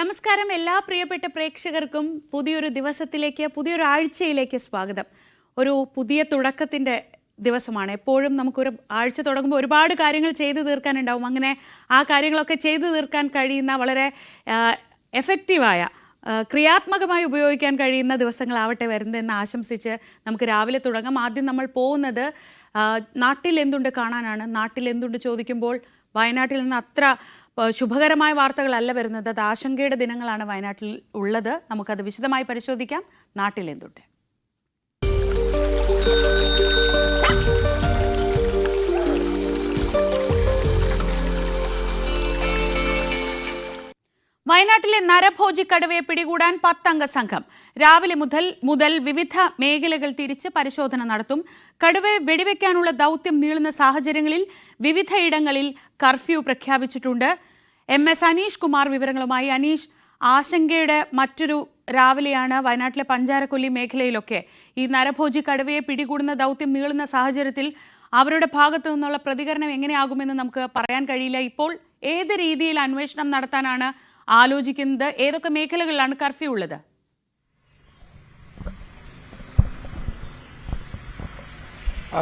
നമസ്കാരം എല്ലാ പ്രിയപ്പെട്ട പ്രേക്ഷകർക്കും പുതിയൊരു ദിവസത്തിലേക്ക് പുതിയൊരു ആഴ്ചയിലേക്ക് സ്വാഗതം. ഒരു പുതിയ തുടക്കത്തിന്റെ ദിവസമാണ്. എപ്പോഴും നമുക്കൊരു ആഴ്ച തുടങ്ങുമ്പോൾ ഒരുപാട് കാര്യങ്ങൾ ചെയ്തു തീർക്കാനുണ്ടാവും. അങ്ങനെ ആ കാര്യങ്ങളൊക്കെ ചെയ്തു തീർക്കാൻ കഴിയുന്ന വളരെ എഫക്റ്റീവായ ക്രിയാത്മകമായി ഉപയോഗിക്കാൻ കഴിയുന്ന ദിവസങ്ങളാവട്ടെ വരുന്നതെന്ന് ആശംസിച്ച് നമുക്ക് രാവിലെ തുടങ്ങാം. ആദ്യം നമ്മൾ പോകുന്നത് നാട്ടിൽ എന്തുണ്ട് കാണാനാണ്. നാട്ടിൽ എന്തുണ്ട് ചോദിക്കുമ്പോൾ വയനാട്ടിൽ നിന്ന് അത്ര ശുഭകരമായ വാർത്തകളല്ല വരുന്നത്. അത് ആശങ്കയുടെ ദിനങ്ങളാണ് വയനാട്ടിൽ ഉള്ളത്. നമുക്കത് വിശദമായി പരിശോധിക്കാം. നാട്ടിൽ എന്തുണ്ട്? വയനാട്ടിലെ നരഭോജി കടുവയെ പിടികൂടാൻ പത്തംഗ സംഘം. രാവിലെ മുതൽ മുതൽ വിവിധ മേഖലകൾ തിരിച്ച് പരിശോധന നടത്തും. കടുവയെ വെടിവെക്കാനുള്ള ദൌത്യം നീളുന്ന സാഹചര്യങ്ങളിൽ വിവിധയിടങ്ങളിൽ കർഫ്യൂ പ്രഖ്യാപിച്ചിട്ടുണ്ട്. എം എസ് അനീഷ് കുമാർ വിവരങ്ങളുമായി. അനീഷ് ആശങ്കയുടെ മറ്റൊരു രാവിലെയാണ് വയനാട്ടിലെ പഞ്ചാരക്കൊല്ലി മേഖലയിലൊക്കെ ഈ നരഭോജി കടുവയെ പിടികൂടുന്ന ദൗത്യം നീളുന്ന സാഹചര്യത്തിൽ അവരുടെ ഭാഗത്തു നിന്നുള്ള പ്രതികരണം എങ്ങനെയാകുമെന്ന് നമുക്ക് പറയാൻ കഴിയില്ല. ഇപ്പോൾ ഏത് രീതിയിൽ അന്വേഷണം നടത്താനാണ് ആലോചിക്കുന്നത് ഏതൊക്കെ മേഖലകളിലാണ് കർഫ്യൂ ഉള്ളത്?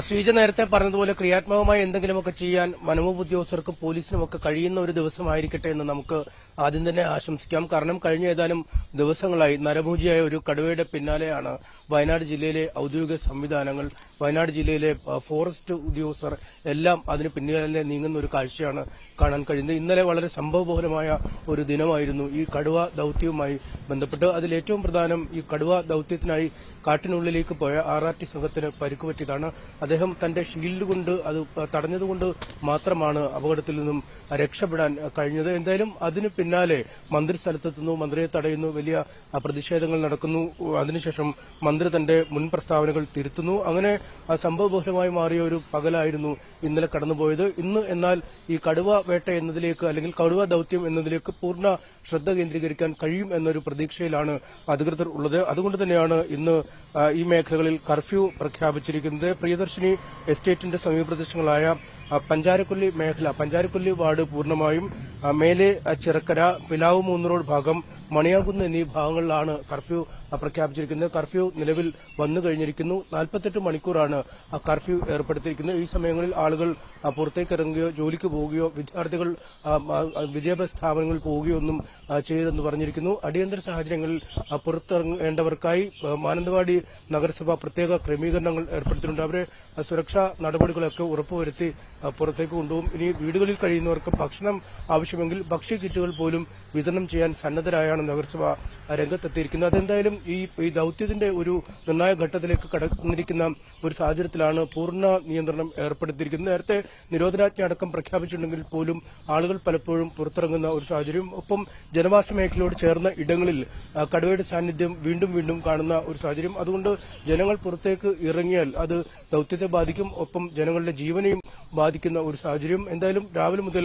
ശ്രീജ നേരത്തെ പറഞ്ഞതുപോലെ ക്രിയാത്മകമായി എന്തെങ്കിലുമൊക്കെ ചെയ്യാൻ വനംവകുപ്പ് ഉദ്യോഗസ്ഥർക്കും പോലീസിനും ഒക്കെ കഴിയുന്ന ഒരു ദിവസമായിരിക്കട്ടെ എന്ന് നമുക്ക് ആദ്യം തന്നെ ആശംസിക്കാം. കാരണം കഴിഞ്ഞ ഏതാനും ദിവസങ്ങളായി നരഭൂജിയായ ഒരു കടുവയുടെ പിന്നാലെയാണ് വയനാട് ജില്ലയിലെ ഔദ്യോഗിക സംവിധാനങ്ങൾ വയനാട് ജില്ലയിലെ ഫോറസ്റ്റ് ഉദ്യോഗസ്ഥർ എല്ലാം അതിന് പിന്നിലെ നീങ്ങുന്ന ഒരു കാഴ്ചയാണ് കാണാൻ കഴിയുന്നത്. ഇന്നലെ വളരെ സംഭവബഹുലമായ ഒരു ദിനമായിരുന്നു ഈ കടുവ ദൌത്യവുമായി ബന്ധപ്പെട്ട്. അതിൽ ഏറ്റവും പ്രധാനം ഈ കടുവ ദൌത്യത്തിനായി കാട്ടിനുള്ളിലേക്ക് പോയ ആർ ആർ ടി സംഘത്തിന് പരിക്കുപറ്റിയതാണ്. അദ്ദേഹം തന്റെ ഷീൽഡ് കൊണ്ട് അത് തടഞ്ഞതുകൊണ്ട് മാത്രമാണ് അപകടത്തിൽ നിന്നും രക്ഷപ്പെടാൻ കഴിഞ്ഞത്. എന്തായാലും അതിന് പിന്നാലെ മന്ത്രി സ്ഥലത്തെത്തുന്നു മന്ത്രിയെ തടയുന്നു വലിയ പ്രതിഷേധങ്ങൾ നടക്കുന്നു. അതിനുശേഷം മന്ത്രി തന്റെ മുൻ പ്രസ്താവനകൾ തിരുത്തുന്നു. അങ്ങനെ സംഭവബഹുലമായി മാറിയ ഒരു പകലായിരുന്നു ഇന്നലെ കടന്നുപോയത്. ഇന്ന് എന്നാൽ ഈ കടുവ വേട്ട എന്നതിലേക്ക് അല്ലെങ്കിൽ കടുവ ദൌത്യം എന്നതിലേക്ക് പൂർണ ശ്രദ്ധ കേന്ദ്രീകരിക്കാൻ കഴിയും എന്നൊരു പ്രതീക്ഷയിലാണ് അധികൃതർ ഉള്ളത്. അതുകൊണ്ട് തന്നെയാണ് ഇന്ന് ഈ മേഖലകളിൽ കർഫ്യൂ പ്രഖ്യാപിച്ചിരിക്കുന്നത്. പ്രിയദർശിനി എസ്റ്റേറ്റിന്റെ സമീപപ്രദേശങ്ങളായ ആ, പഞ്ചാരക്കൊല്ലി മേഖല പഞ്ചാരക്കൊല്ലി വാർഡ് പൂർണമായും മേലെ ചിറക്കര പിലാവ് മൂന്ന് റോഡ് ഭാഗം മണിയാകുന്ന് എന്നീ ഭാഗങ്ങളിലാണ് കർഫ്യൂ പ്രഖ്യാപിച്ചിരിക്കുന്നത്. കർഫ്യൂ നിലവിൽ വന്നു കഴിഞ്ഞിരിക്കുന്നു. നാൽപ്പത്തെട്ട് മണിക്കൂറാണ് കർഫ്യൂ ഏർപ്പെടുത്തിയിരിക്കുന്നത്. ഈ സമയങ്ങളിൽ ആളുകൾ പുറത്തേക്ക് ഇറങ്ങുകയോ ജോലിക്ക് പോവുകയോ വിദ്യാർത്ഥികൾ വിദ്യാഭ്യാസ സ്ഥാപനങ്ങളിൽ പോവുകയോ ഒന്നും ചെയ്യരുതെന്ന് പറഞ്ഞിരിക്കുന്നു. അടിയന്തര സാഹചര്യങ്ങളിൽ പുറത്തിറങ്ങേണ്ടവർക്കായി മാനന്തവാടി നഗരസഭ പ്രത്യേക ക്രമീകരണങ്ങൾ ഏർപ്പെടുത്തിയിട്ടുണ്ട്. അവരെ സുരക്ഷാ നടപടികളൊക്കെ ഉറപ്പുവരുത്തി പുറത്തേക്ക് കൊണ്ടുപോകും. ഇനി വീടുകളിൽ കഴിയുന്നവർക്ക് ഭക്ഷണം ആവശ്യമെങ്കിൽ ഭക്ഷ്യ കിറ്റുകൾ പോലും വിതരണം ചെയ്യാൻ സന്നദ്ധരായാണ് നഗരസഭ രംഗത്തെത്തിയിരിക്കുന്നത്. അതെന്തായാലും ഈ ഈ ദൌത്യത്തിന്റെ ഒരു നിർണായക ഘട്ടത്തിലേക്ക് കടന്നിരിക്കുന്ന ഒരു സാഹചര്യത്തിലാണ് പൂർണ നിയന്ത്രണം ഏർപ്പെടുത്തിയിരിക്കുന്നത്. നേരത്തെ നിരോധനാജ്ഞ അടക്കം പ്രഖ്യാപിച്ചിട്ടുണ്ടെങ്കിൽ പോലും ആളുകൾ പലപ്പോഴും പുറത്തിറങ്ങുന്ന ഒരു സാഹചര്യം. ഒപ്പം ജനവാസ മേഖലയോട് ചേർന്ന ഇടങ്ങളിൽ കടുവയുടെ സാന്നിധ്യം വീണ്ടും വീണ്ടും കാണുന്ന ഒരു സാഹചര്യം. അതുകൊണ്ട് ജനങ്ങൾ പുറത്തേക്ക് ഇറങ്ങിയാൽ അത് ദൌത്യത്തെ ബാധിക്കും. ഒപ്പം ജനങ്ങളുടെ ജീവനെയും ബാധിക്കുന്ന ഒരു സാഹചര്യം. എന്തായാലും രാവിലെ മുതൽ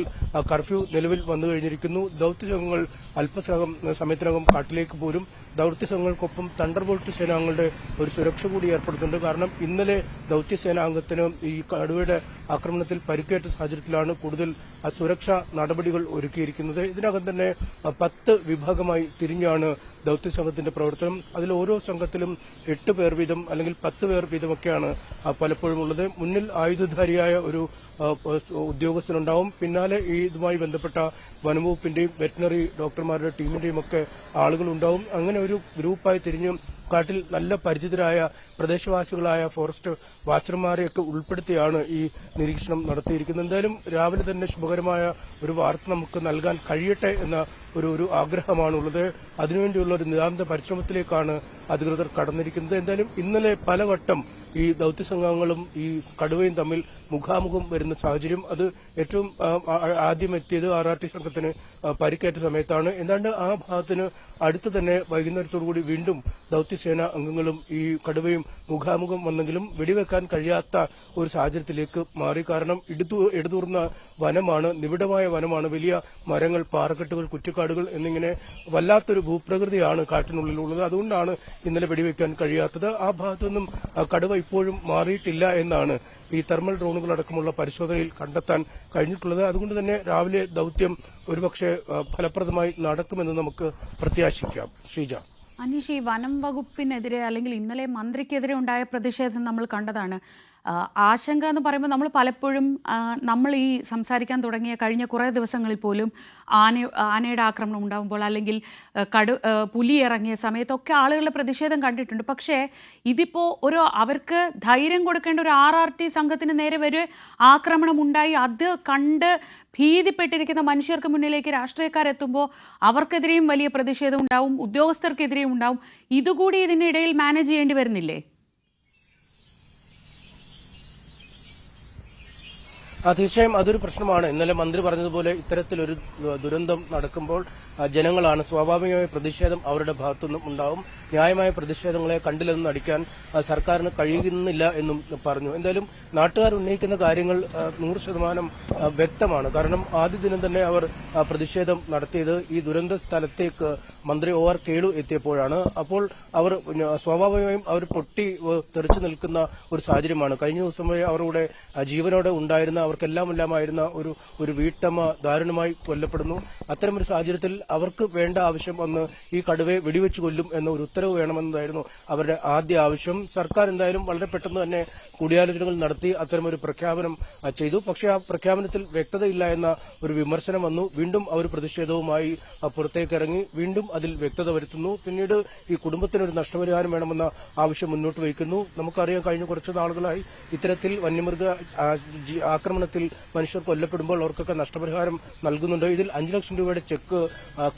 കർഫ്യൂ നിലവിൽ വന്നു കഴിഞ്ഞിരിക്കുന്നു. ദൌത്യസംഘങ്ങൾ അല്പസമയം സമയത്തിനകം കാട്ടിലേക്ക് പോരും. ദൌത്യസംഘങ്ങൾക്കൊപ്പം തണ്ടർബോൾട്ട് സേനാംഗങ്ങളുടെ ഒരു സുരക്ഷ കൂടി ഏർപ്പെടുത്തുന്നുണ്ട്. കാരണം ഇന്നലെ ദൌത്യസേനാംഗത്തിന് ഈ കടുവയുടെ ആക്രമണത്തിൽ പരിക്കേറ്റ സാഹചര്യത്തിലാണ് കൂടുതൽ സുരക്ഷാ നടപടികൾ ഒരുക്കിയിരിക്കുന്നത്. ഇതിനകം തന്നെ പത്ത് വിഭാഗമായി തിരിഞ്ഞാണ് ദൌത്യസംഘത്തിന്റെ പ്രവർത്തനം. അതിൽ ഓരോ സംഘത്തിലും എട്ട് പേർ വീതം അല്ലെങ്കിൽ പത്ത് പേർ വീതമൊക്കെയാണ് പലപ്പോഴും ഉള്ളത്. മുന്നിൽ ആയുധധാരിയായ ഒരു ഉദ്യോഗസ്ഥനുണ്ടാവും. പിന്നാലെ ഈ ഇതുമായി ബന്ധപ്പെട്ട വനംവകുപ്പിന്റെയും വെറ്റിനറി ഡോക്ടർമാരുടെ ടീമിന്റെയും ഒക്കെ ആളുകളുണ്ടാവും. അങ്ങനെ ഒരു ഗ്രൂപ്പായി തിരിഞ്ഞ് കാട്ടിൽ നല്ല പരിചിതരായ പ്രദേശവാസികളായ ഫോറസ്റ്റ് വാച്ചർമാരെയൊക്കെ ഉൾപ്പെടുത്തിയാണ് ഈ നിരീക്ഷണം നടത്തിയിരിക്കുന്നത്. എന്തായാലും രാവിലെ തന്നെ ശുഭകരമായ ഒരു വാർത്ത നമുക്ക് നൽകാൻ കഴിയട്ടെ എന്ന ഒരു ഒരു ആഗ്രഹമാണുള്ളത്. അതിനുവേണ്ടിയുള്ള ഒരു നിതാന്ത പരിശ്രമത്തിലേക്കാണ് അധികൃതർ കടന്നിരിക്കുന്നത്. എന്തായാലും ഇന്നലെ പലവട്ടം ഈ ദൌത്യസംഘങ്ങളും ഈ കടുവയും തമ്മിൽ മുഖാമുഖം വരുന്ന സാഹചര്യം അത് ഏറ്റവും ആദ്യം എത്തിയത് ആർ ആർ ടി സംഘത്തിന് പരിക്കേറ്റ സമയത്താണ്. എന്താണ്ട് ആ ഭാഗത്തിന് അടുത്ത് തന്നെ വൈകുന്നേരത്തോടുകൂടി വീണ്ടും ദൌത്യ ദൌത്യസേന അംഗങ്ങളും ഈ കടുവയും മുഖാമുഖം വന്നെങ്കിലും വെടിവെക്കാൻ കഴിയാത്ത ഒരു സാഹചര്യത്തിലേക്ക് മാറി. കാരണം എടുതൂർന്ന വനമാണ് നിബിഡമായ വനമാണ്. വലിയ മരങ്ങൾ പാറക്കെട്ടുകൾ കുറ്റിക്കാടുകൾ എന്നിങ്ങനെ വല്ലാത്തൊരു ഭൂപ്രകൃതിയാണ് കാട്ടിനുള്ളിലുള്ളത്. അതുകൊണ്ടാണ് ഇന്നലെ വെടിവെക്കാൻ കഴിയാത്തത്. ആ ഭാഗത്തുനിന്നും കടുവ ഇപ്പോഴും മാറിയിട്ടില്ല എന്നാണ് ഈ തെർമൽ ഡ്രോണുകൾ അടക്കമുള്ള പരിശോധനയിൽ കണ്ടെത്താൻ കഴിഞ്ഞിട്ടുള്ളത്. അതുകൊണ്ട് തന്നെ രാവിലെ ദൌത്യം ഒരുപക്ഷെ ഫലപ്രദമായി നടക്കുമെന്ന് നമുക്ക് പ്രത്യാശിക്കാം. ശ്രീജ. അനീഷ് ഈ വനം വകുപ്പിനെതിരെ അല്ലെങ്കിൽ ഇന്നലെ മന്ത്രിക്കെതിരെ ഉണ്ടായ പ്രതിഷേധം നമ്മൾ കണ്ടതാണ്. ആശങ്ക എന്ന് പറയുമ്പോൾ നമ്മൾ പലപ്പോഴും നമ്മൾ ഈ സംസാരിക്കാൻ തുടങ്ങിയ കഴിഞ്ഞ കുറേ ദിവസങ്ങളിൽ പോലും ആന ആനയുടെ ആക്രമണം ഉണ്ടാകുമ്പോൾ അല്ലെങ്കിൽ കടു പുലി ഇറങ്ങിയ സമയത്തൊക്കെ ആളുകളുടെ പ്രതിഷേധം കണ്ടിട്ടുണ്ട്. പക്ഷേ ഇതിപ്പോൾ ഒരു അവർക്ക് ധൈര്യം കൊടുക്കേണ്ട ഒരു ആർ ആർ ടി സംഘത്തിന് നേരെ വരെ ആക്രമണം ഉണ്ടായി. അത് കണ്ട് ഭീതിപ്പെട്ടിരിക്കുന്ന മനുഷ്യർക്ക് മുന്നിലേക്ക് രാഷ്ട്രീയക്കാരെത്തുമ്പോൾ അവർക്കെതിരെയും വലിയ പ്രതിഷേധം ഉണ്ടാവും ഉദ്യോഗസ്ഥർക്കെതിരെയും ഉണ്ടാവും. ഇതുകൂടി ഇതിനിടയിൽ മാനേജ് ചെയ്യേണ്ടി വരുന്നില്ലേ? തീർച്ചയായും അതൊരു പ്രശ്നമാണ്. ഇന്നലെ മന്ത്രി പറഞ്ഞതുപോലെ ഇത്തരത്തിലൊരു ദുരന്തം നടക്കുമ്പോൾ ജനങ്ങളാണ് സ്വാഭാവികമായ പ്രതിഷേധം അവരുടെ ഭാഗത്തുനിന്നും ഉണ്ടാവും. ന്യായമായ പ്രതിഷേധങ്ങളെ കണ്ടില്ലെന്ന് നടിക്കാൻ സർക്കാരിന് കഴിയുന്നില്ല എന്നും പറഞ്ഞു. എന്തായാലും നാട്ടുകാർ ഉന്നയിക്കുന്ന കാര്യങ്ങൾ നൂറ് ശതമാനം വ്യക്തമാണ്. കാരണം ആദ്യ ദിനം തന്നെ അവർ പ്രതിഷേധം നടത്തിയത് ഈ ദുരന്ത സ്ഥലത്തേക്ക് മന്ത്രി ഒ ആർ കേളു എത്തിയപ്പോഴാണ്. അപ്പോൾ അവർ സ്വാഭാവികമായും അവർ പൊട്ടി തെറിച്ചു നിൽക്കുന്ന ഒരു സാഹചര്യമാണ്. കഴിഞ്ഞ ദിവസം വരെ അവരുടെ ജീവനോടെ ഉണ്ടായിരുന്ന അവർക്കെല്ലാം എല്ലാമായിരുന്ന ഒരു ഒരു വീട്ടമ്മ ദാരുണമായി കൊല്ലപ്പെടുന്നു. അത്തരമൊരു സാഹചര്യത്തിൽ അവർക്ക് വേണ്ട ആവശ്യം വന്ന് ഈ കടുവയെ വെടിവെച്ച് കൊല്ലും എന്ന ഒരു ഉത്തരവ് വേണമെന്നതായിരുന്നു അവരുടെ ആദ്യ ആവശ്യം. സർക്കാർ എന്തായാലും വളരെ പെട്ടെന്ന് തന്നെ കൂടിയാലോചനകൾ നടത്തി അത്തരമൊരു പ്രഖ്യാപനം ചെയ്തു. പക്ഷേ ആ പ്രഖ്യാപനത്തിൽ വ്യക്തതയില്ല എന്ന ഒരു വിമർശനം വന്നു. വീണ്ടും അവർ പ്രതിഷേധവുമായി പുറത്തേക്കിറങ്ങി വീണ്ടും അതിൽ വ്യക്തത വരുത്തുന്നു. പിന്നീട് ഈ കുടുംബത്തിനൊരു നഷ്ടപരിഹാരം വേണമെന്ന ആവശ്യം മുന്നോട്ട് വയ്ക്കുന്നു. നമുക്കറിയാം കഴിഞ്ഞ കുറച്ച് നാളുകളായി ഇത്തരത്തിൽ വന്യമൃഗ ആ, ആക്രമണത്തിൽ മനുഷ്യർ കൊല്ലപ്പെടുമ്പോൾ അവർക്കൊക്കെ നഷ്ടപരിഹാരം നൽകുന്നുണ്ട്. ഇതിൽ അഞ്ചു ലക്ഷം രൂപയുടെ ചെക്ക്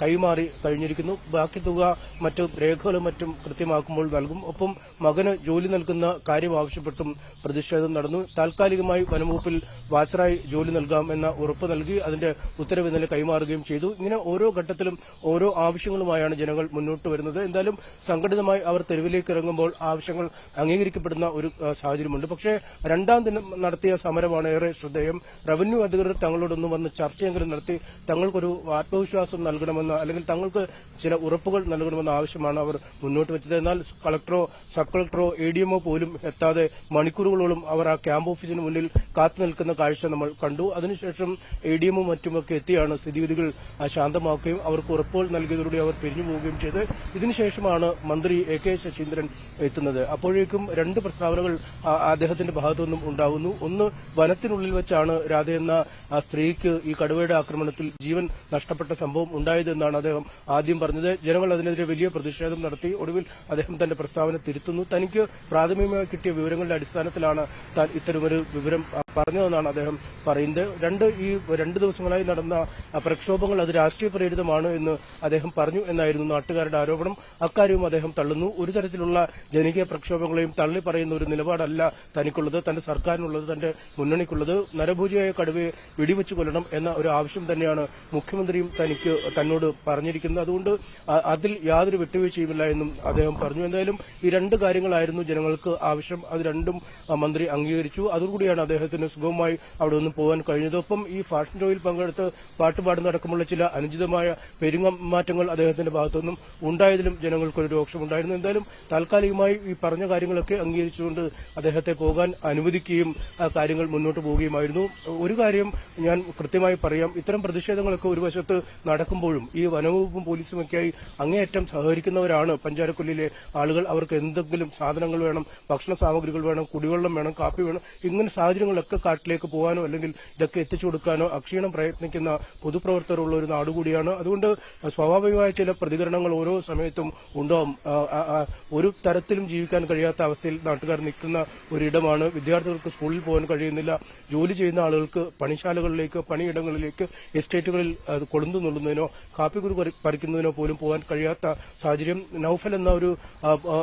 കൈമാറി കഴിഞ്ഞിരിക്കുന്നു. ബാക്കി തുക മറ്റു രേഖകളും മറ്റും കൃത്യമാക്കുമ്പോൾ നൽകും. ഒപ്പം മകന് ജോലി നൽകുന്ന കാര്യം ആവശ്യപ്പെട്ടും പ്രതിഷേധം നടന്നു. താൽക്കാലികമായി വനംവകുപ്പിൽ വാച്ചറായി ജോലി നൽകാം എന്ന ഉറപ്പ് നൽകി അതിന്റെ ഉത്തരവ് ഇന്നലെ കൈമാറുകയും ചെയ്തു. ഇങ്ങനെ ഓരോ ഘട്ടത്തിലും ഓരോ ആവശ്യങ്ങളുമായാണ് ജനങ്ങൾ മുന്നോട്ട് വരുന്നത്. എന്തായാലും സംഘടിതമായി അവർ തെരുവിലേക്ക് ഇറങ്ങുമ്പോൾ ആവശ്യങ്ങൾ അംഗീകരിക്കപ്പെടുന്ന ഒരു സാഹചര്യമുണ്ട്. പക്ഷേ രണ്ടാം ദിനം നടത്തിയ സമരമാണ് ഏറെ ശ്രദ്ധേയം റവന്യൂ അധികൃതർ തങ്ങളോടൊന്നും വന്ന് ചർച്ചയെങ്കിലും നടത്തി തങ്ങൾക്കൊരു ആത്മവിശ്വാസം നൽകണമെന്ന് അല്ലെങ്കിൽ തങ്ങൾക്ക് ചില ഉറപ്പുകൾ നൽകണമെന്ന ആവശ്യമാണ് അവർ മുന്നോട്ട് വെച്ചത്. എന്നാൽ കളക്ടറോ സബ് കളക്ടറോ എ ഡി പോലും എത്താതെ മണിക്കൂറുകളോളം അവർ ആ ക്യാമ്പ് ഓഫീസിന് മുന്നിൽ കാത്തു നിൽക്കുന്ന കാഴ്ച നമ്മൾ കണ്ടു. അതിനുശേഷം എ ഡി എമ്മും മറ്റുമൊക്കെ എത്തിയാണ് സ്ഥിതിഗതികൾ ശാന്തമാക്കുകയും അവർക്ക് ഉറപ്പുകൾ നൽകിയതോടെ അവർ പിരിഞ്ഞു പോവുകയും ചെയ്ത്. ഇതിനുശേഷമാണ് മന്ത്രി എ കെ ശശീന്ദ്രൻ എത്തുന്നത്. അപ്പോഴേക്കും രണ്ട് പ്രസ്താവനകൾ അദ്ദേഹത്തിന്റെ ഭാഗത്തുനിന്നും ഉണ്ടാകുന്നു ഒന്ന് വനത്തിനുള്ളിൽ വെച്ചാണ് രാധ എന്ന സ്ത്രീക്ക് ഈ കടുവയുടെ ആക്രമണത്തിൽ ജീവൻ നഷ്ടപ്പെട്ട സംഭവം ഉണ്ടായതെന്നാണ് അദ്ദേഹം ആദ്യം പറഞ്ഞത്. ജനങ്ങൾ അതിനെതിരെ വലിയ പ്രതിഷേധം നടത്തി. ഒടുവിൽ അദ്ദേഹം തന്റെ പ്രസ്താവന തിരുത്തുന്നു. തനിക്ക് പ്രാഥമികമായി കിട്ടിയ വിവരങ്ങളുടെ അടിസ്ഥാനത്തിലാണ് താൻ ഇത്തരമൊരു വിവരം പറഞ്ഞതെന്നാണ് അദ്ദേഹം പറയുന്നത്. രണ്ട് ഈ രണ്ട് ദിവസങ്ങളായി നടന്ന പ്രക്ഷോഭങ്ങൾ അത് രാഷ്ട്രീയ പ്രേരിതമാണ് എന്ന് അദ്ദേഹം പറഞ്ഞു എന്നായിരുന്നു നാട്ടുകാരുടെ ആരോപണം. അക്കാര്യവും അദ്ദേഹം തള്ളുന്നു. ഒരു തരത്തിലുള്ള ജനകീയ പ്രക്ഷോഭങ്ങളെയും തള്ളി പറയുന്ന ഒരു നിലപാടല്ല തനിക്കുള്ളത്. തന്റെ സർക്കാരിനുള്ളത് തന്റെ മുന്നണിക്കുള്ളത്. നരഭൂജിയായ കടുവയെ വെടിവെച്ച് കൊല്ലണം എന്ന ഒരു ആവശ്യം തന്നെയാണ് മുഖ്യമന്ത്രിയും തനിക്ക് തന്നോട് പറഞ്ഞിരിക്കുന്നത്. അതുകൊണ്ട് അതിൽ യാതൊരു വിട്ടുവീഴ്ചയുമില്ല എന്നും അദ്ദേഹം പറഞ്ഞു. എന്തായാലും ഈ രണ്ട് കാര്യങ്ങളായിരുന്നു ജനങ്ങൾക്ക് ആവശ്യം. അത് രണ്ടും മന്ത്രി അംഗീകരിച്ചു. അതുകൂടിയാണ് അദ്ദേഹത്തിന് സുഗമമായി അവിടെ നിന്ന് പോകാൻ കഴിഞ്ഞത്. ഒപ്പം ഈ ഫാഷൻ ഷോയിൽ പങ്കെടുത്ത് പാട്ടുപാടുന്ന അടക്കമുള്ള ചില അനുചിതമായ പെരുമാറ്റങ്ങൾ അദ്ദേഹത്തിന്റെ ഭാഗത്തുനിന്നും ഉണ്ടായതിലും ജനങ്ങൾക്കൊരു രോക്ഷമുണ്ടായിരുന്നു എന്തായാലും താൽക്കാലികമായി ഈ പറഞ്ഞ കാര്യങ്ങളൊക്കെ അംഗീകരിച്ചുകൊണ്ട് അദ്ദേഹത്തെ പോകാൻ അനുവദിക്കുകയും കാര്യങ്ങൾ മുന്നോട്ട് പോവുകയുമായിരുന്നു ഒരു കാര്യം ഞാൻ കൃത്യമായി പറയാം. ഇത്തരം പ്രതിഷേധങ്ങളൊക്കെ ഒരു വശത്ത് നടക്കുമ്പോഴും ഈ വനവകുപ്പും പോലീസുമൊക്കെയായി അങ്ങേയറ്റം സഹകരിക്കുന്നവരാണ്. പഞ്ചാരക്കൊല്ലിലെ ആളുകൾ അവർക്ക് എന്തെങ്കിലും സാധനങ്ങൾ വേണം ഭക്ഷണ സാമഗ്രികൾ വേണം കുടിവെള്ളം വേണം കാപ്പി വേണം ഇങ്ങനെ സാഹചര്യങ്ങളൊക്കെ കാട്ടിലേക്ക് പോകാനോ അല്ലെങ്കിൽ ഇതൊക്കെ എത്തിച്ചു കൊടുക്കാനോ അക്ഷീണം പ്രയത്നിക്കുന്ന പൊതുപ്രവർത്തകരുള്ള ഒരു നാടുകൂടിയാണ് അതുകൊണ്ട് സ്വാഭാവികമായ ചില പ്രതികരണങ്ങൾ ഓരോ സമയത്തും ഉണ്ടാവും. ഒരു തരത്തിലും ജീവിക്കാൻ കഴിയാത്ത അവസ്ഥയിൽ നാട്ടുകാർ നിൽക്കുന്ന ഒരിടമാണ്. വിദ്യാർത്ഥികൾക്ക് സ്കൂളിൽ പോകാൻ കഴിയുന്നില്ല. ജോലി ചെയ്യുന്ന ആളുകൾക്ക് പണിശാലകളിലേക്ക് പണിയിടങ്ങളിലേക്ക് എസ്റ്റേറ്റുകളിൽ കൊളുന്തു നുള്ളുന്നതിനോ കാപ്പിക്കുരു പറി- പറിക്കുന്നതിനോ പോലും പോകാൻ കഴിയാത്ത സാഹചര്യം നൌഫൽ എന്ന ഒരു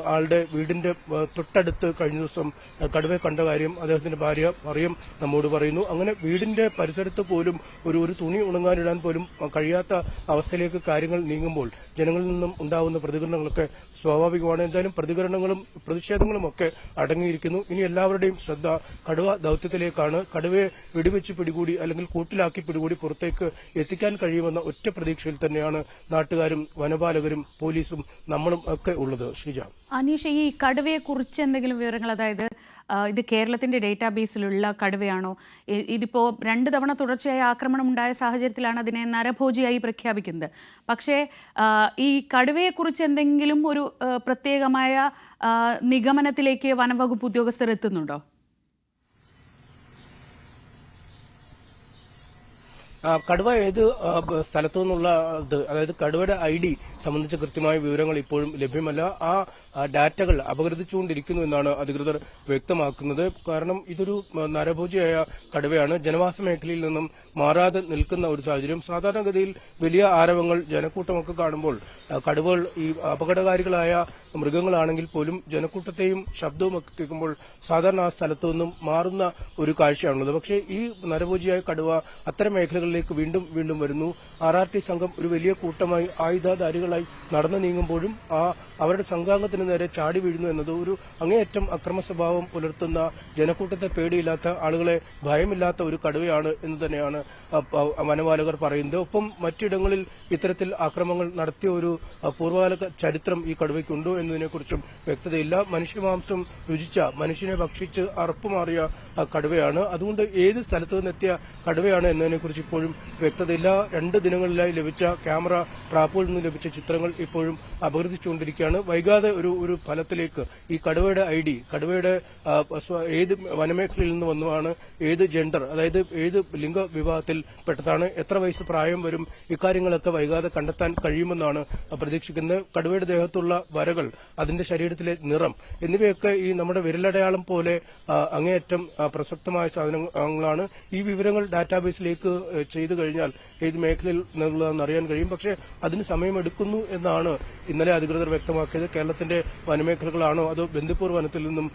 ആളുടെ വീടിന്റെ തൊട്ടടുത്ത് കഴിഞ്ഞ ദിവസം കടുവെ കണ്ട കാര്യം അദ്ദേഹത്തിന്റെ ഭാര്യ മറിയം നമ്മോട് പറയുന്നു. അങ്ങനെ വീടിന്റെ പരിസരത്ത് പോലും ഒരു ഒരു തുണി ഉണങ്ങാനിടാൻ പോലും കഴിയാത്ത അവസ്ഥയിലേക്ക് കാര്യങ്ങൾ നീങ്ങുമ്പോൾ ജനങ്ങളിൽ നിന്നും ഉണ്ടാകുന്ന പ്രതികരണങ്ങളൊക്കെ സ്വാഭാവികമാണ്. എന്തായാലും പ്രതികരണങ്ങളും പ്രതിഷേധങ്ങളും ഒക്കെ അടങ്ങിയിരിക്കുന്നു. ഇനി എല്ലാവരുടെയും ശ്രദ്ധ കടുവ ദൌത്യത്തിലേക്കാണ്. കടുവയെ വെടിവെച്ച് പിടികൂടി അല്ലെങ്കിൽ കൂട്ടിലാക്കി പിടികൂടി പുറത്തേക്ക് എത്തിക്കാൻ കഴിയുമെന്ന ഒറ്റ പ്രതീക്ഷയിൽ തന്നെയാണ് നാട്ടുകാരും വനപാലകരും പോലീസും നമ്മളും ഒക്കെ ഉള്ളത്. ശ്രീജ അനീഷ ഈ കടുവയെ കുറിച്ച് എന്തെങ്കിലും വിവരങ്ങൾ? അതായത് ഇത് കേരളത്തിന്റെ ഡേറ്റാബേസിലുള്ള കടുവയാണോ? ഇതിപ്പോ രണ്ട് തവണ തുടർച്ചയായി ആക്രമണം ഉണ്ടായ സാഹചര്യത്തിലാണ് അതിനെ നരഭോജിയായി പ്രഖ്യാപിക്കുന്നത്. പക്ഷേ ഈ കടുവയെ കുറിച്ച് എന്തെങ്കിലും ഒരു പ്രത്യേകമായ നിഗമനത്തിലേക്ക് വനംവകുപ്പ് ഉദ്യോഗസ്ഥർ എത്തുന്നുണ്ടോ? കടുവ ഏത് സ്ഥലത്തു നിന്നുള്ള അതായത് കടുവയുടെ ഐ ഡി സംബന്ധിച്ച കൃത്യമായ വിവരങ്ങൾ ഇപ്പോഴും ലഭ്യമല്ല. ആ ഡാറ്റകൾ അപഗ്രഥിച്ചുകൊണ്ടിരിക്കുന്നു എന്നാണ് അധികൃതർ വ്യക്തമാക്കുന്നത്. കാരണം ഇതൊരു നരഭോജിയായ കടുവയാണ്. ജനവാസ മേഖലയിൽ നിന്നും മാറാതെ നിൽക്കുന്ന ഒരു സാഹചര്യം. സാധാരണഗതിയിൽ വലിയ ആരവങ്ങൾ ജനക്കൂട്ടമൊക്കെ കാണുമ്പോൾ കടുവകൾ ഈ അപകടകാരികളായ മൃഗങ്ങളാണെങ്കിൽ പോലും ജനക്കൂട്ടത്തെയും ശബ്ദവും ഒക്കെ കേൾക്കുമ്പോൾ സാധാരണ ആ സ്ഥലത്തു നിന്നും മാറുന്ന ഒരു കാഴ്ചയാണുള്ളത്. പക്ഷേ ഈ നരഭോജിയായ കടുവ അത്തരം മേഖലകളിലേക്ക് വീണ്ടും വീണ്ടും വരുന്നു. ആർ ആർ ടി സംഘം ഒരു വലിയ കൂട്ടമായി ആയുധധാരികളായി നടന്നു നീങ്ങുമ്പോഴും ആ അവരുടെ സംഘാംഗത്തിന് നേരെ ചാടി വീഴുന്നു എന്നത് ഒരു അങ്ങേയറ്റം അക്രമ സ്വഭാവം പുലർത്തുന്ന ജനക്കൂട്ടത്തെ പേടിയില്ലാത്ത ആളുകളെ ഭയമില്ലാത്ത ഒരു കടുവയാണ് എന്ന് തന്നെയാണ് വനപാലകർ പറയുന്നത്. ഒപ്പം മറ്റിടങ്ങളിൽ ഇത്തരത്തിൽ ആക്രമങ്ങൾ നടത്തിയ ഒരു പൂർവകാല ചരിത്രം ഈ കടുവയ്ക്കുണ്ടോ എന്നതിനെക്കുറിച്ചും വ്യക്തതയില്ല. മനുഷ്യമാംസം രുചിച്ച മനുഷ്യനെ ഭക്ഷിച്ച് അറപ്പുമാറിയ കടുവയാണ്. അതുകൊണ്ട് ഏത് സ്ഥലത്തു നിന്നെത്തിയ കടുവയാണ് എന്നതിനെക്കുറിച്ച് ഇപ്പോഴും വ്യക്തതയില്ല. രണ്ട് ദിനങ്ങളിലായി ലഭിച്ച ക്യാമറ ട്രാപ്പുകളിൽ നിന്ന് ലഭിച്ച ചിത്രങ്ങൾ ഇപ്പോഴും അപകൃതിച്ചുകൊണ്ടിരിക്കുകയാണ് വൈകാതെ ഒരു ഒരു ഫലത്തിലേക്ക് ഈ കടുവയുടെ ഐ ഡി കടുവയുടെ ഏത് വനമേഖലയിൽ നിന്ന് വന്നതാണ് ഏത് ജെൻഡർ അതായത് ഏത് ലിംഗ വിഭാഗത്തിൽ പെട്ടതാണ് എത്ര വയസ്സ് പ്രായം വരും ഇക്കാര്യങ്ങളൊക്കെ വൈകാതെ കണ്ടെത്താൻ കഴിയുമെന്നാണ് പ്രതീക്ഷിക്കുന്നത്. കടുവയുടെ ദേഹത്തുള്ള വരകൾ അതിന്റെ ശരീരത്തിലെ നിറം എന്നിവയൊക്കെ ഈ നമ്മുടെ വിരലടയാളം പോലെ അങ്ങേയറ്റം പ്രസക്തമായ സാധനങ്ങളാണ്. ഈ വിവരങ്ങൾ ഡാറ്റാബേസിലേക്ക് ചെയ്തു കഴിഞ്ഞാൽ ഏത് മേഖലയിൽ നിന്നുള്ളതെന്ന് അറിയാൻ കഴിയും. പക്ഷേ അതിന് സമയമെടുക്കുന്നു എന്നാണ് ഇന്നലെ അധികൃതർ വ്യക്തമാക്കിയത്. കേരളത്തിന്റെ വനമേഖലകളാണോ അതോ ബന്ദിപ്പൂർ വനത്തിൽ നിന്നും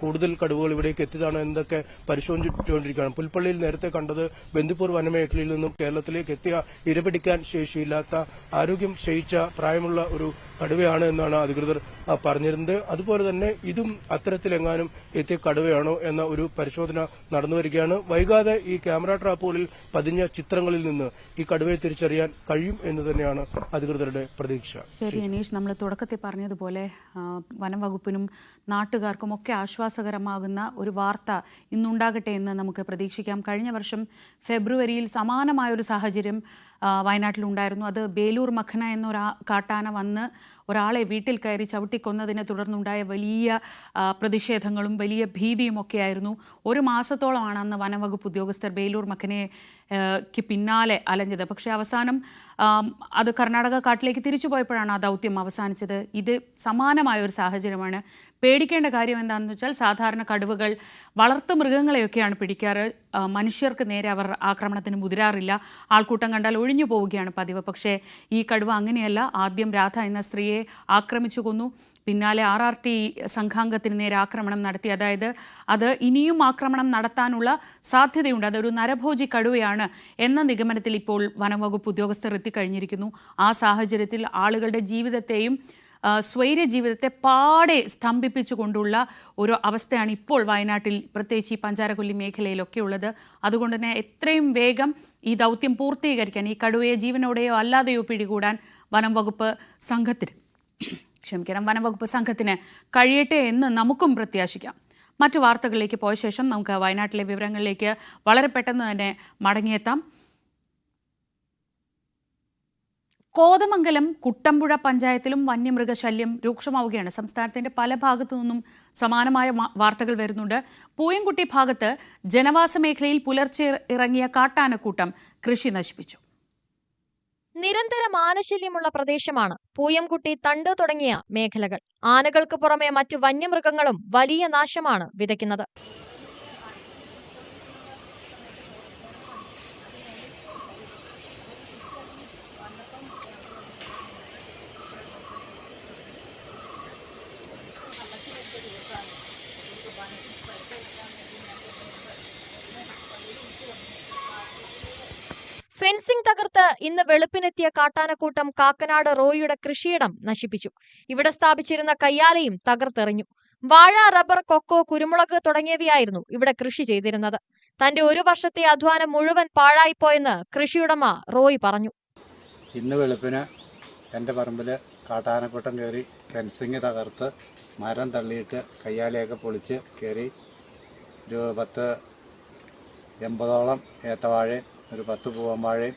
കൂടുതൽ കടുവകൾ ഇവിടേക്ക് എത്തിയതാണോ എന്നതൊക്കെ പരിശോധിച്ചുകൊണ്ടിരിക്കുകയാണ്. പുൽപ്പള്ളിയിൽ നേരത്തെ കണ്ടത് ബന്ദിപ്പൂർ വനമേഖലയിൽ നിന്നും കേരളത്തിലേക്ക് എത്തിയ ഇരപിടിക്കാൻ ശേഷിയില്ലാത്ത ആരോഗ്യം ക്ഷയിച്ച പ്രായമുള്ള ഒരു കടുവയാണ് എന്നാണ് അധികൃതർ പറഞ്ഞിരുന്നത്. അതുപോലെ തന്നെ ഇതും അത്തരത്തിലെങ്ങാനും എത്തിയ കടുവയാണോ എന്ന ഒരു പരിശോധന നടന്നുവരികയാണ്. വൈകാതെ ഈ ക്യാമറ ട്രാപ്പുകളിൽ പതിഞ്ഞ ചിത്രങ്ങളിൽ നിന്ന് ഈ കടുവയെ തിരിച്ചറിയാൻ കഴിയും എന്ന് തന്നെയാണ് അധികൃതരുടെ പ്രതീക്ഷ. ശരി അനീഷ് നമ്മൾ തുടക്കത്തിൽ പറഞ്ഞതുപോലെ വനം വകുപ്പിനും നാട്ടുകാർക്കും ഒക്കെ ആശ്വാസകരമാകുന്ന ഒരു വാർത്ത ഇന്നുണ്ടാകട്ടെ എന്ന് നമുക്ക് പ്രതീക്ഷിക്കാം. കഴിഞ്ഞ വർഷം ഫെബ്രുവരിയിൽ സമാനമായ ഒരു സാഹചര്യം വയനാട്ടിലുണ്ടായിരുന്നു. അത് ബേലൂർ മഖന എന്നൊരാ കാട്ടാന വന്ന് ഒരാളെ വീട്ടിൽ കയറി ചവിട്ടിക്കൊന്നതിനെ തുടർന്നുണ്ടായ വലിയ പ്രതിഷേധങ്ങളും വലിയ ഭീതിയും ഒക്കെയായിരുന്നു ഒരു മാസത്തോളമാണ് അന്ന് വനംവകുപ്പ് ഉദ്യോഗസ്ഥർ ബേലൂർ ക്ക് പിന്നാലെ അലഞ്ഞത്. പക്ഷേ അവസാനം അത് കർണാടക കാട്ടിലേക്ക് തിരിച്ചു പോയപ്പോഴാണ് ആ ദൗത്യം അവസാനിച്ചത്. ഇത് സമാനമായ ഒരു സാഹചര്യമാണ്. പേടിക്കേണ്ട കാര്യം എന്താണെന്ന് വെച്ചാൽ സാധാരണ കടുവകൾ വളർത്തു മൃഗങ്ങളെയൊക്കെയാണ് പിടിക്കാറ്. മനുഷ്യർക്ക് നേരെ അവർ ആക്രമണത്തിന് മുതിരാറില്ല. ആൾക്കൂട്ടം കണ്ടാൽ ഒഴിഞ്ഞു പോവുകയാണ് പതിവ്. പക്ഷേ ഈ കടുവ അങ്ങനെയല്ല. ആദ്യം രാധ എന്ന സ്ത്രീയെ ആക്രമിച്ചു കൊന്നു. പിന്നാലെ ആർ ആർ ടി സംഘാംഗത്തിന് നേരെ ആക്രമണം നടത്തി. അതായത് അത് ഇനിയും ആക്രമണം നടത്താനുള്ള സാധ്യതയുണ്ട്. അതൊരു നരഭോജി കടുവയാണ് എന്ന നിഗമനത്തിൽ ഇപ്പോൾ വനംവകുപ്പ് ഉദ്യോഗസ്ഥർ എത്തിക്കഴിഞ്ഞിരിക്കുന്നു. ആ സാഹചര്യത്തിൽ ആളുകളുടെ ജീവിതത്തെയും സ്വൈര്യ ജീവിതത്തെ പാടെ സ്തംഭിപ്പിച്ചുകൊണ്ടുള്ള ഒരു അവസ്ഥയാണ് ഇപ്പോൾ വയനാട്ടിൽ പ്രത്യേകിച്ച് ഈ പഞ്ചാരക്കൊല്ലി മേഖലയിലൊക്കെ ഉള്ളത്. അതുകൊണ്ട് തന്നെ എത്രയും വേഗം ഈ ദൗത്യം പൂർത്തീകരിക്കാൻ ഈ കടുവയെ ജീവനോടെയോ അല്ലാതെയോ പിടികൂടാൻ വനം വകുപ്പ് സംഘത്തിന് ക്ഷമിക്കണം വനം വകുപ്പ് സംഘത്തിന് കഴിയട്ടെ എന്ന് നമുക്കും പ്രത്യാശിക്കാം. മറ്റു വാർത്തകളിലേക്ക് പോയ ശേഷം നമുക്ക് വയനാട്ടിലെ വിവരങ്ങളിലേക്ക് വളരെ പെട്ടെന്ന് തന്നെ മടങ്ങിയെത്താം. കോതമംഗലം കുട്ടമ്പുഴ പഞ്ചായത്തിലും വന്യമൃഗശല്യം രൂക്ഷമാവുകയാണ്. സംസ്ഥാനത്തിന്റെ പല ഭാഗത്തു നിന്നും സമാനമായ വാർത്തകൾ വരുന്നുണ്ട്. പൂയംകുട്ടി ഭാഗത്ത് ജനവാസ മേഖലയിൽ പുലർച്ചെ ഇറങ്ങിയ കാട്ടാനക്കൂട്ടം കൃഷി നശിപ്പിച്ചു. നിരന്തര ആനശല്യമുള്ള പ്രദേശമാണ് പൂയംകുട്ടി തണ്ട് തുടങ്ങിയ മേഖലകൾ. ആനകൾക്ക് പുറമെ മറ്റു വന്യമൃഗങ്ങളും വലിയ നാശമാണ് വിതയ്ക്കുന്നത്. ഇന്ന് വെളുപ്പിനെത്തിയ കാട്ടാനക്കൂട്ടം കാക്കനാട് റോയിയുടെ കൃഷിയിടം നശിപ്പിച്ചു. ഇവിടെ സ്ഥാപിച്ചിരുന്ന കയ്യാലയും തകർത്തെറിഞ്ഞു. വാഴ റബ്ബർ കൊക്കോ കുരുമുളക് തുടങ്ങിയവയായിരുന്നു ഇവിടെ കൃഷി ചെയ്തിരുന്നത്. തന്റെ ഒരു വർഷത്തെ അധ്വാനം മുഴുവൻ പാഴായിപ്പോയെന്ന് കൃഷിയുടമ റോയ് പറഞ്ഞു. ഇന്ന് വെളുപ്പിന് എന്റെ പറമ്പിൽ കാട്ടാനക്കൂട്ടം കയറി ഫെൻസിങ് തകർത്ത് മരം തള്ളിയിട്ട് കയ്യാലയൊക്കെ പൊളിച്ച് കയറി ഒരു പത്ത് എൺപതോളം ഏത്തവാഴയും ഒരു പത്ത് പൂവൻവാഴയും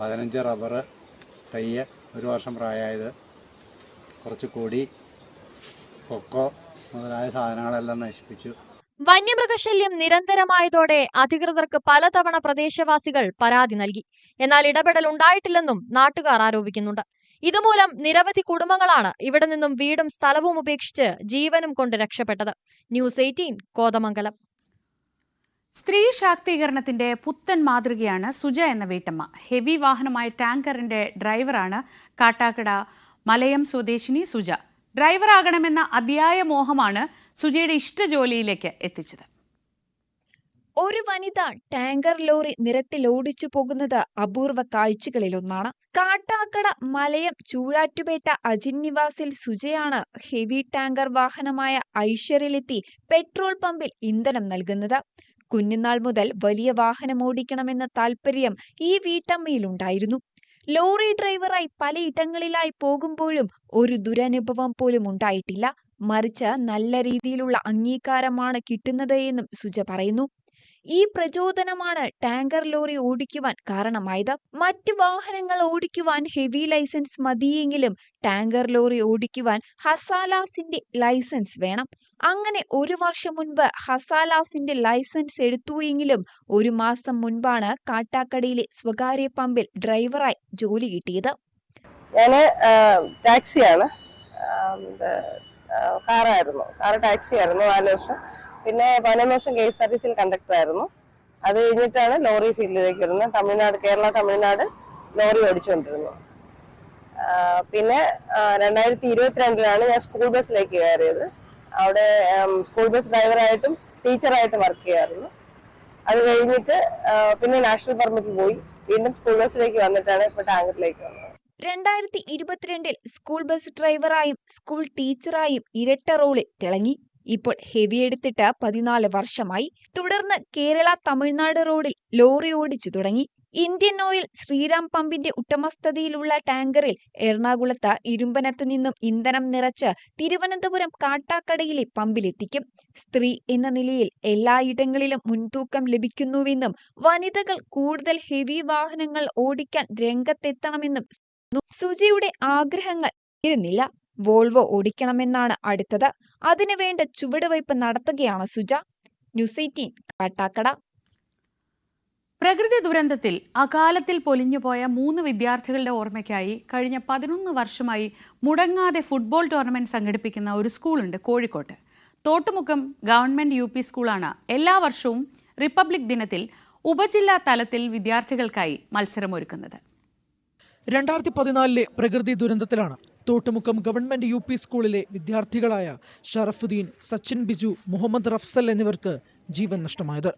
പതിനഞ്ച് റബ്ബർ തയ്യ് ഒരു വർഷം പ്രായമായത്. കുറച്ച് കൊടി കൊക്കോ മുതലായ സാധനങ്ങളെല്ലാം നശിപ്പിച്ചു. വന്യമൃഗശല്യം നിരന്തരമായതോടെ അധികൃതർക്ക് പലതവണ പ്രദേശവാസികൾ പരാതി നൽകി. എന്നാൽ ഇടപെടൽ ഉണ്ടായിട്ടില്ലെന്നും നാട്ടുകാർ ആരോപിക്കുന്നുണ്ട്. ഇതുമൂലം നിരവധി കുടുംബങ്ങളാണ് ഇവിടെ നിന്നും വീടും സ്ഥലവും ഉപേക്ഷിച്ച് ജീവനും കൊണ്ട് രക്ഷപ്പെട്ടത്. News eighteen Kothamangalam. സ്ത്രീ ശാക്തീകരണത്തിന്റെ പുത്തൻ മാതൃകയാണ് സുജ എന്ന വീട്ടമ്മ. ഹെവി വാഹനമായ ടാങ്കറിന്റെ ഡ്രൈവറാണ് കാട്ടാക്കട മലയം സ്വദേശിനി സുജ. ഡ്രൈവറാകണമെന്ന അതിയായ മോഹമാണ് സുജയുടെ ഇഷ്ട ജോലിയിലേക്ക് എത്തിച്ചത്. ഒരു വനിത ടാങ്കർ ലോറി നിരത്തിൽ ഓടിച്ചു പോകുന്നത് അപൂർവ കാഴ്ചകളിലൊന്നാണ്. കാട്ടാക്കട മലയം ചൂഴാറ്റുപേട്ട അജിന്നിവാസിൽ സുജയാണ് ഹെവി ടാങ്കർ വാഹനമായ ഐഷറിലെത്തി പെട്രോൾ പമ്പിൽ ഇന്ധനം നൽകുന്നത്. കുഞ്ഞുനാൾ മുതൽ വലിയ വാഹനം ഓടിക്കണമെന്ന താല്പര്യം ഈ വീട്ടമ്മയിലുണ്ടായിരുന്നു ലോറി ഡ്രൈവറായി പലയിടങ്ങളിലായി പോകുമ്പോഴും ഒരു ദുരനുഭവം പോലും ഉണ്ടായിട്ടില്ല. മറിച്ച് നല്ല രീതിയിലുള്ള അംഗീകാരമാണ് കിട്ടുന്നത് എന്നും സുജ പറയുന്നു. ഈ പ്രചോദനമാണ് ടാങ്കർ ലോറി ഓടിക്കുവാൻ കാരണമായത്. മറ്റ് വാഹനങ്ങൾ ഓടിക്കുവാൻ ഹെവി ലൈസൻസ് മതിയെങ്കിലും ടാങ്കർ ലോറി ഓടിക്കുവാൻ ഹസാലാസിന്റെ ലൈസൻസ് വേണം. അങ്ങനെ ഒരു വർഷം മുൻപ് ഹസാലാസിന്റെ ലൈസൻസ് എടുത്തു എങ്കിലും ഒരു മാസം മുൻപാണ് കാട്ടാക്കടയിലെ സ്വകാര്യ പമ്പിൽ ഡ്രൈവറായി ജോലി കിട്ടിയത്. ഞാൻ ടാക്സിയാണ്. കാറായിരുന്നു. കാറ് ടാക്സി ആയിരുന്നു നാല് വർഷം. പിന്നെ പതിനൊന്ന് വർഷം കെ എസ് ആർ ടി സിയിൽ കണ്ടക്ടർ ആയിരുന്നു. അത് കഴിഞ്ഞിട്ടാണ് ലോറി ഫീൽഡിലേക്ക് വരുന്നത്. തമിഴ്നാട് കേരള തമിഴ്നാട് ലോറി ഓടിച്ചുകൊണ്ടിരുന്നു പിന്നെ രണ്ടായിരത്തി ഇരുപത്തിരണ്ടിലാണ് ഞാൻ സ്കൂൾ ബസ്സിലേക്ക് കയറിയത്. അവിടെ സ്കൂൾ ബസ് ഡ്രൈവറായിട്ടും ടീച്ചറായിട്ടും വർക്ക് ചെയ്യാറുണ്ട് അത് കഴിഞ്ഞിട്ട് പിന്നെ നാഷണൽ പെർമിറ്റിൽ പോയി. വീണ്ടും സ്കൂൾ ബസ്സിലേക്ക് വന്നിട്ടാണ് ഇപ്പൊ ടാങ്കറിലേക്ക് വന്നത്. രണ്ടായിരത്തി ഇരുപത്തിരണ്ടിൽ സ്കൂൾ ബസ് ഡ്രൈവറായും സ്കൂൾ ടീച്ചറായും ഇരട്ട റോളിൽ തിളങ്ങി. ഇപ്പോൾ ഹെവി എടുത്തിട്ട് പതിനാല് വർഷമായി. തുടർന്ന് കേരള തമിഴ്നാട് റോഡിൽ ലോറി ഓടിച്ചു തുടങ്ങി. ഇന്ത്യൻ ഓയിൽ ശ്രീറാം പമ്പിന്റെ ഉത്തമസ്ഥതിയിലുള്ള ടാങ്കറിൽ എറണാകുളത്ത് ഇരുമ്പനത്ത് നിന്നും ഇന്ധനം നിറച്ച് തിരുവനന്തപുരം കാട്ടാക്കടയിലെ പമ്പിലെത്തിക്കും സ്ത്രീ എന്ന നിലയിൽ എല്ലായിടങ്ങളിലും മുൻതൂക്കം ലഭിക്കുന്നുവെന്നും വനിതകൾ കൂടുതൽ ഹെവി വാഹനങ്ങൾ ഓടിക്കാൻ രംഗത്തെത്തണമെന്നും സുജിയുടെ ആഗ്രഹങ്ങൾ തീരുന്നില്ല വോൾവോ ഓടിക്കണമെന്നാണ് അടുത്തത്. അതിനുവേണ്ട ചുവടുവയ്പ് നടത്തുകയാണ് സുജ. News eighteen Kattakada. പ്രകൃതി ദുരന്തത്തിൽ അകാലത്തിൽ പൊലിഞ്ഞുപോയ മൂന്ന് വിദ്യാർത്ഥികളുടെ ഓർമ്മയ്ക്കായി കഴിഞ്ഞ പതിനൊന്ന് വർഷമായി മുടങ്ങാതെ ഫുട്ബോൾ ടൂർണമെന്റ് സംഘടിപ്പിക്കുന്ന ഒരു സ്കൂളുണ്ട് കോഴിക്കോട്ട്. തോട്ടുമുക്കം ഗവൺമെന്റ് യു പി സ്കൂളാണ് എല്ലാ വർഷവും റിപ്പബ്ലിക് ദിനത്തിൽ ഉപജില്ലാ തലത്തിൽ വിദ്യാർത്ഥികൾക്കായി മത്സരമൊരുക്കുന്നത്. രണ്ടായിരത്തി പതിനാലിലെ പ്രകൃതി ദുരന്തത്തിലാണ് തോട്ടുമുക്കം ഗവൺമെന്റ് യു പി സ്കൂളിലെ വിദ്യാർത്ഥികളായ ഷറഫുദ്ദീൻ സച്ചിൻ ബിജു മുഹമ്മദ് റഫ്സൽ എന്നിവർക്ക് ജീവൻ നഷ്ടമായത്.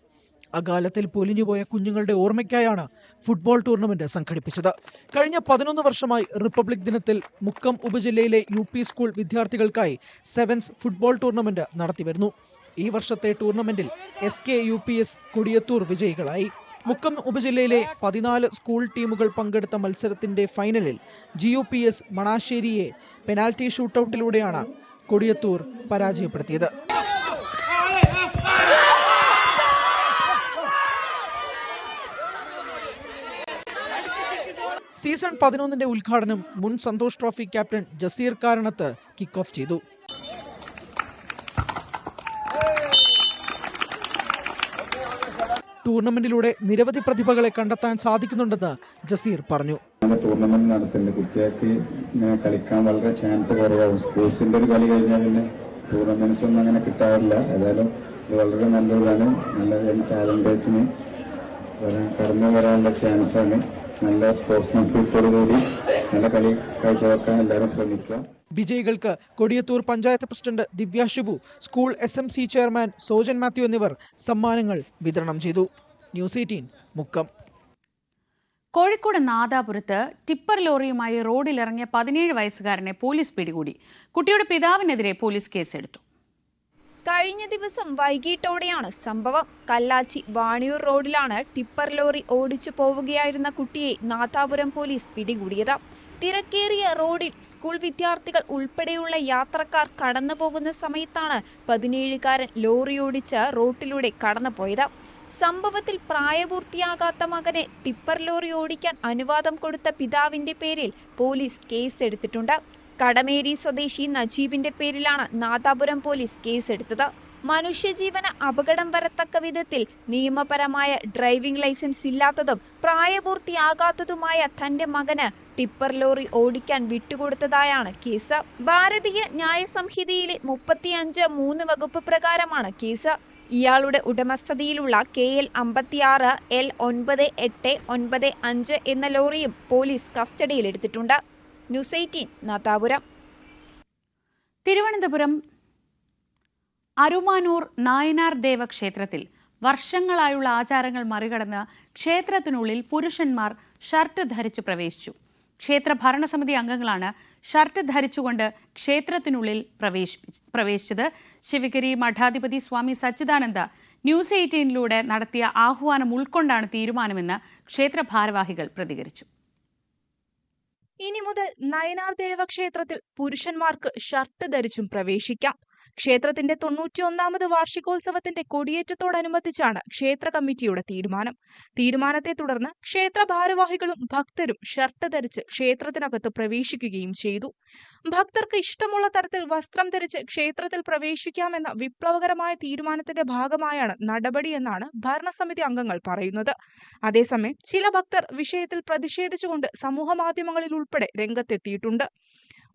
അകാലത്തിൽ പൊലിഞ്ഞുപോയ കുഞ്ഞുങ്ങളുടെ ഓർമ്മയ്ക്കായാണ് ഫുട്ബോൾ ടൂർണമെന്റ് സംഘടിപ്പിച്ചത്. കഴിഞ്ഞ പതിനൊന്ന് വർഷമായി റിപ്പബ്ലിക് ദിനത്തിൽ മുക്കം ഉപജില്ലയിലെ യു സ്കൂൾ വിദ്യാർത്ഥികൾക്കായി സെവൻസ് ഫുട്ബോൾ ടൂർണമെന്റ് നടത്തിവരുന്നു. ഈ വർഷത്തെ ടൂർണമെന്റിൽ S K U P S Kodiyathur വിജയികളായി. മുക്കം ഉപജില്ലയിലെ പതിനാല് സ്കൂൾ ടീമുകൾ പങ്കെടുത്ത മത്സരത്തിന്റെ ഫൈനലിൽ ജി യു പി എസ് മണാശ്ശേരിയെ പെനാൽറ്റി ഷൂട്ടൌട്ടിലൂടെയാണ് കൊടിയത്തൂർ പരാജയപ്പെടുത്തിയത്. സീസൺ പതിനൊന്നിന്റെ ഉദ്ഘാടനം മുൻ Santhosh trophy captain Jaseer Karanath kick off ചെയ്തു. ടൂർണമെന്റിലൂടെ നിരവധി പ്രതിഭകളെ കണ്ടെത്താൻ സാധിക്കുന്നുണ്ടെന്ന് ജസീർ പറഞ്ഞു. ടൂർണമെന്റ് നടത്തുന്നുണ്ട്. കുട്ടികൾക്ക് കളിക്കാൻ വളരെ ചാൻസ് കുറവാകും സ്പോർട്സിന്റെ ഒരു കളി കഴിഞ്ഞാൽ പിന്നെ ടൂർണമെന്റ്സ് ഒന്നും അങ്ങനെ കിട്ടാറില്ല. ഏതായാലും വളരെ നല്ലതാണ്. നല്ല ടാലന്റേഴ്സിന് കടന്നു വരാനുള്ള ചാൻസാണ് നല്ല സ്പോർട്സ്മാൻഷിപ്പോടു കൂടി നല്ല കളി കാഴ്ചവെക്കാൻ എല്ലാവരും ശ്രമിക്കുക. വിജയികൾക്ക് Kodiyathur panchayat president Divya Shibu school S M C chairman Sojan Mathew എന്നിവർ സമ്മാനങ്ങൾ വിതരണം ചെയ്തു. News eighteen Mukkam. കോഴിക്കോട് നാദാപുരത്ത് ടിപ്പർ ലോറിയുമായി റോഡിലിറങ്ങിയ പതിനേഴ് വയസ്സുകാരനെ പോലീസ് പിടികൂടി. കുട്ടിയുടെ പിതാവിനെതിരെ പോലീസ് കേസെടുത്തു. കഴിഞ്ഞ ദിവസം വൈകിട്ടോടെയാണ് സംഭവം. കല്ലാച്ചി വാണിയൂർ റോഡിലാണ് ടിപ്പർ ലോറി ഓടിച്ചു പോവുകയായിരുന്ന കുട്ടിയെ നാഥാപുരം പോലീസ് പിടികൂടിയത്. തിരക്കേറിയ റോഡിൽ സ്കൂൾ വിദ്യാർത്ഥികൾ ഉൾപ്പെടെയുള്ള യാത്രക്കാർ കടന്നു പോകുന്ന സമയത്താണ് പതിനേഴുകാരൻ ലോറി ഓടിച്ച് റോട്ടിലൂടെ കടന്നുപോയത്. സംഭവത്തിൽ പ്രായപൂർത്തിയാകാത്ത മകനെ ടിപ്പർ ലോറി ഓടിക്കാൻ അനുവാദം കൊടുത്ത പിതാവിന്റെ പേരിൽ പോലീസ് കേസെടുത്തിട്ടുണ്ട്. കടമേരി സ്വദേശി നജീബിന്റെ പേരിലാണ് നാദാപുരം പോലീസ് കേസെടുത്തത്. മനുഷ്യജീവന് അപകടം വരത്തക്ക വിധത്തിൽ നിയമപരമായ ഡ്രൈവിംഗ് ലൈസൻസ് ഇല്ലാത്തതും പ്രായപൂർത്തിയാകാത്തതുമായ തന്റെ മകന് ടിപ്പർ ലോറി ഓടിക്കാൻ വിട്ടുകൊടുത്തതായാണ് കേസ്. ഭാരതീയ ന്യായ സംഹിതയിലെ മുപ്പത്തിയഞ്ച് മൂന്ന് വകുപ്പ് പ്രകാരമാണ് കേസ്. ഇയാളുടെ ഉടമസ്ഥതയിലുള്ള കെ എൽ അമ്പത്തിയാറ് എൽ ഒൻപത് എട്ട് ഒൻപത് അഞ്ച് എന്ന ലോറിയും പോലീസ് കസ്റ്റഡിയിലെടുത്തിട്ടുണ്ട്. ന്യൂസ് എയ്റ്റീൻ നാതാപുരം തിരുവനന്തപുരം അരുമാനൂർ നായനാർ ദേവക്ഷേത്രത്തിൽ വർഷങ്ങളായുള്ള ആചാരങ്ങൾ മറികടന്ന് ക്ഷേത്രത്തിനുള്ളിൽ പുരുഷന്മാർ ഷർട്ട് ധരിച്ച് പ്രവേശിച്ചു. ക്ഷേത്ര ഭരണസമിതി അംഗങ്ങളാണ് ഷർട്ട് ധരിച്ചുകൊണ്ട് ക്ഷേത്രത്തിനുള്ളിൽ പ്രവേശിച്ചത്. ശിവഗിരി മഠാധിപതി സ്വാമി സച്ചിദാനന്ദ ന്യൂസ് എയ്റ്റീനിലൂടെ നടത്തിയ ആഹ്വാനം ഉൾക്കൊണ്ടാണ് തീരുമാനമെന്ന് ക്ഷേത്ര ഭാരവാഹികൾ പ്രതികരിച്ചു. ഇനി മുതൽ നയനാർ ദേവക്ഷേത്രത്തിൽ പുരുഷന്മാർക്ക് ഷർട്ട് ധരിച്ചും പ്രവേശിക്കാം. ക്ഷേത്രത്തിന്റെ തൊണ്ണൂറ്റിയൊന്നാമത് വാർഷികോത്സവത്തിന്റെ കൊടിയേറ്റത്തോടനുബന്ധിച്ചാണ് ക്ഷേത്ര കമ്മിറ്റിയുടെ തീരുമാനം. തീരുമാനത്തെ തുടർന്ന് ക്ഷേത്ര ഭാരവാഹികളും ഭക്തരും ഷർട്ട് ധരിച്ച് ക്ഷേത്രത്തിനകത്ത് പ്രവേശിക്കുകയും ചെയ്തു. ഭക്തർക്ക് ഇഷ്ടമുള്ള തരത്തിൽ വസ്ത്രം ധരിച്ച് ക്ഷേത്രത്തിൽ പ്രവേശിക്കാമെന്ന വിപ്ലവകരമായ തീരുമാനത്തിന്റെ ഭാഗമായാണ് നടപടിയെന്നാണ് ഭരണസമിതി അംഗങ്ങൾ പറയുന്നത്. അതേസമയം ചില ഭക്തർ വിഷയത്തിൽ പ്രതിഷേധിച്ചുകൊണ്ട് സമൂഹമാധ്യമങ്ങളിൽ ഉൾപ്പെടെ രംഗത്തെത്തിയിട്ടുണ്ട്.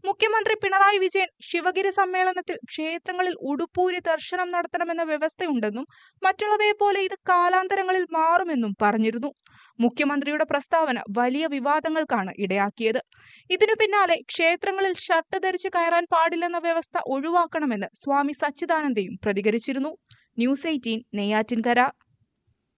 മുഖ്യമന്ത്രി പിണറായി വിജയൻ ശിവഗിരി സമ്മേളനത്തിൽ ക്ഷേത്രങ്ങളിൽ ഉടുപ്പൂരി ദർശനം നടത്തണമെന്ന വ്യവസ്ഥയുണ്ടെന്നും മറ്റുള്ളവയെ പോലെ ഇത് കാലാന്തരങ്ങളിൽ മാറുമെന്നും പറഞ്ഞിരുന്നു. മുഖ്യമന്ത്രിയുടെ പ്രസ്താവന വലിയ വിവാദങ്ങൾക്കാണ് ഇടയാക്കിയത്. ഇതിനു പിന്നാലെ ക്ഷേത്രങ്ങളിൽ ഷർട്ട് ധരിച്ച് കയറാൻ പാടില്ലെന്ന വ്യവസ്ഥ ഒഴിവാക്കണമെന്ന് സ്വാമി സച്ചിദാനന്ദയും പ്രതികരിച്ചിരുന്നു. News eighteen Neyyattinkara.